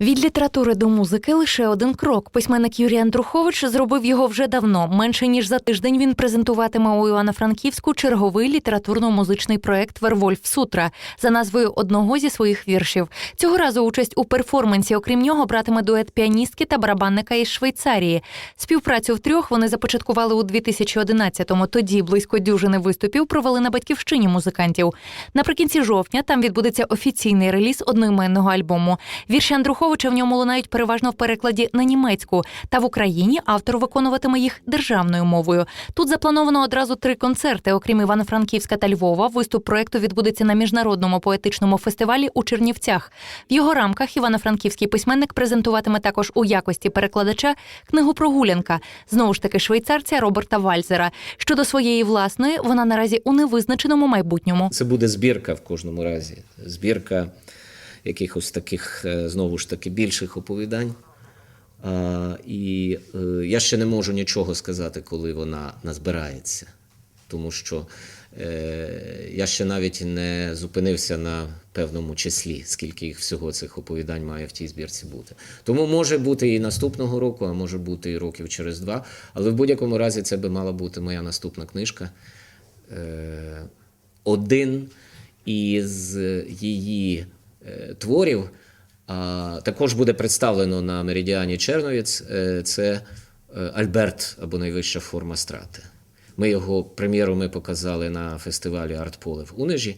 Від літератури до музики лише один крок. Письменник Юрій Андрухович зробив його вже давно. Менше ніж за тиждень він презентуватиме у Івано-Франківську черговий літературно-музичний проект Вервольф Сутра за назвою одного зі своїх віршів. Цього разу участь у перформансі, окрім нього, братиме дует піаністки та барабанника із Швейцарії. Співпрацю втрьох вони започаткували у 2011-му. Тоді близько дюжини виступів провели на батьківщині музикантів. Наприкінці жовтня там відбудеться офіційний реліз одноіменного альбому. Вірші Андруховича в ньому лунають переважно в перекладі на німецьку. Та в Україні автор виконуватиме їх державною мовою. Тут заплановано одразу три концерти. Окрім Івано-Франківська та Львова, виступ проекту відбудеться на міжнародному поетичному фестивалі у Чернівцях. В його рамках івано-франківський письменник презентуватиме також у якості перекладача книгу Прогулянка знову ж таки швейцарця Роберта Вальзера. Щодо своєї власної, вона наразі у невизначеному майбутньому. Це буде збірка в кожному разі. Збірка якихось таких, е, знову ж таки, більших оповідань. І е, я ще не можу нічого сказати, коли вона назбирається. Тому що е, я ще навіть не зупинився на певному числі, скільки їх всього цих оповідань має в тій збірці бути. Тому може бути і наступного року, а може бути і років через два. Але в будь-якому разі це би мала бути моя наступна книжка. Один із її творів а, також буде представлено на Меридіані Черновіць. Е, Це е, Альберт або найвища форма страти. Ми його прем'єру ми показали на фестивалі Артполе в Унежі.